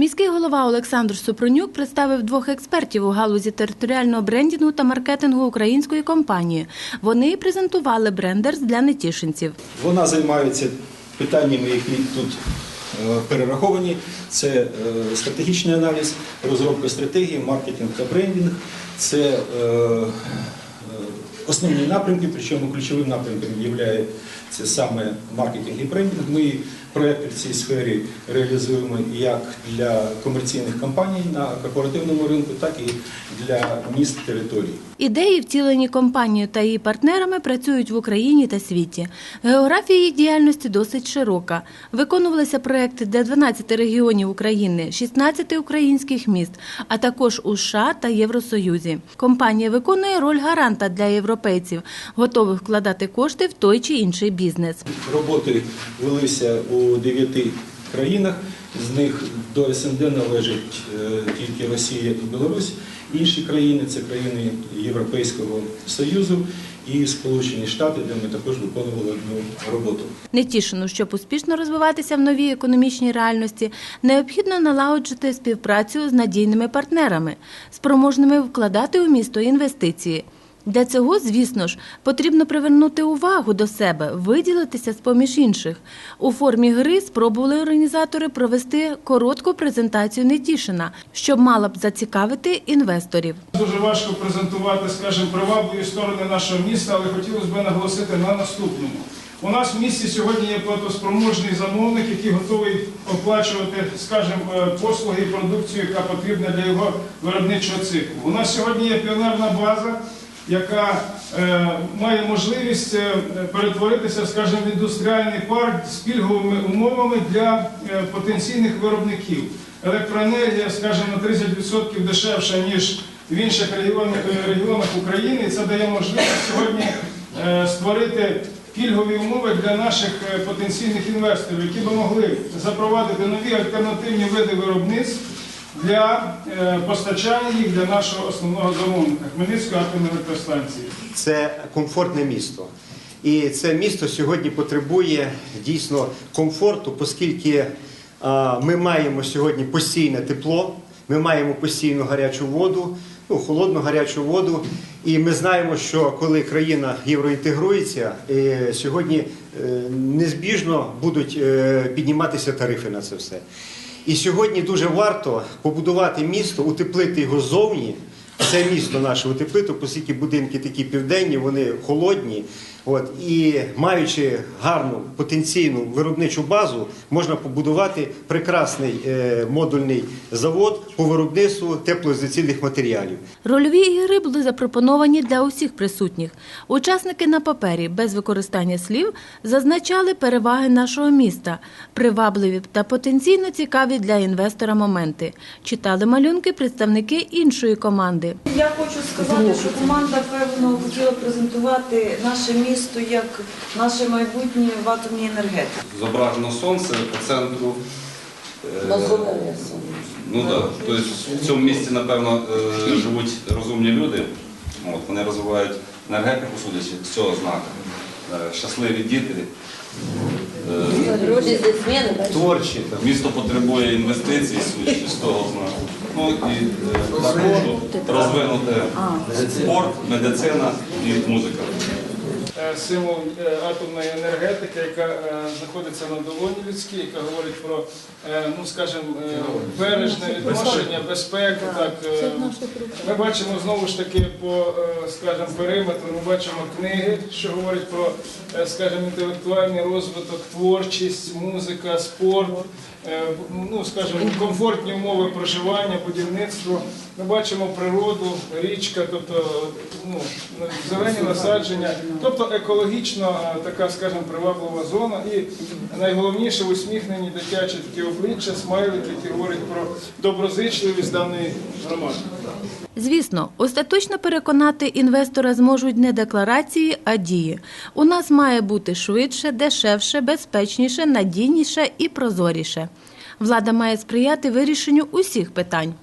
Міський голова Олександр Супронюк представив двох експертів у галузі територіального брендінгу та маркетингу української компанії. Вони презентували брендерс для нетішинців. Вона займається питаннями, які тут е, перераховані. Це е, стратегічний аналіз, розробка стратегії, маркетинг та брендинг. Це е, основні напрямки, причому ключовим напрямком є саме маркетинг і брендинг. Ми проекти в цій сфері реалізуємо як для комерційних компаній на корпоративному ринку, так і для міст територій. Ідеї, втілені компанією та її партнерами, працюють в Україні та світі. Географія їх діяльності досить широка. Виконувалися проекти для 12 регіонів України, 16 українських міст, а також у США та Євросоюзі. Компанія виконує роль гаранта для європейців, готових вкладати кошти в той чи інший бізнес. Роботи велися у дев'яти країнах. З них до СНД належать е, тільки Росія і Білорусь. Інші країни це країни Європейського Союзу і Сполучені Штати, де ми також виконували одну роботу. Нетішину, щоб успішно розвиватися в новій економічній реальності, необхідно налагоджити співпрацю з надійними партнерами, спроможними вкладати у місто інвестиції. Для цього, звісно ж, потрібно привернути увагу до себе, виділитися з поміж інших. У формі гри спробували організатори провести коротку презентацію Нетішина, що мала б зацікавити інвесторів. Дуже важко презентувати, скажімо, привабливі сторони нашого міста, але хотілося б наголосити на наступному. У нас в місті сьогодні є платоспроможний замовник, який готовий оплачувати, скажімо, е, послуги і продукцію, яка потрібна для його виробничого циклу. У нас сьогодні є піонерна база, яка е, має можливість е, перетворитися, скажімо, в індустріальний парк з пільговими умовами для е, потенційних виробників. Електроенергія, скажімо, на 30% дешевша, ніж в інших регіонах, регіонах України. І це дає можливість сьогодні е, створити пільгові умови для наших е, потенційних інвесторів, які би могли запровадити нові альтернативні види виробництв для е, постачання їх для нашого основного замовника Хмельницької атомної електростанції. це комфортне місто. І це місто сьогодні потребує дійсно комфорту, оскільки а, ми маємо сьогодні постійне тепло, ми маємо постійну гарячу воду, ну, холодну гарячу воду. І ми знаємо, що коли країна євроінтегрується, е, сьогодні е, незбіжно будуть е, підніматися тарифи на це все. І сьогодні дуже варто побудувати місто, утеплити його ззовні. Це місто наше утеплити, оскільки будинки такі південні, вони холодні. От, і маючи гарну потенційну виробничу базу, можна побудувати прекрасний е, модульний завод по виробництву теплоізоляційних матеріалів. Рольові ігри були запропоновані для усіх присутніх. Учасники на папері без використання слів зазначали переваги нашого міста, привабливі та потенційно цікаві для інвестора моменти. Читали малюнки представники іншої команди. Я хочу сказати, що команда певно хотіла презентувати наше місто як наше майбутнє в атомній енергетиці. зображено сонце по центру. е, Ну так, тобто в цьому місці, напевно, е, живуть розумні люди. От, вони розвивають енергетику, судячи з цього знаку. Е, Щасливі діти. Е, Творчі. Місто потребує інвестицій, судячи з того знаку. Ну і е, також розвинути спорт, медицина і музика. Е, Символ е, атомної енергетики, яка е, знаходиться на долоні людській, яка говорить про, ну скажімо, бережне відношення, безпеку. Так. Ми бачимо знову ж таки по, скажімо, периметру, ми бачимо книги, що говорять про, скажімо, інтелектуальний розвиток, творчість, музика, спорт, ну, скажімо, комфортні умови проживання, будівництво. Ми бачимо природу, річка, тобто ну, зелені насадження, тобто екологічно е, така, скажімо, приваблива зона. І найголовніше усміхнені дитячі такі обличчя, смайлики, які говорять про доброзичливість даної громади. Звісно, остаточно переконати інвестора зможуть не декларації, а дії. У нас має бути швидше, дешевше, безпечніше, надійніше і прозоріше. Влада має сприяти вирішенню усіх питань.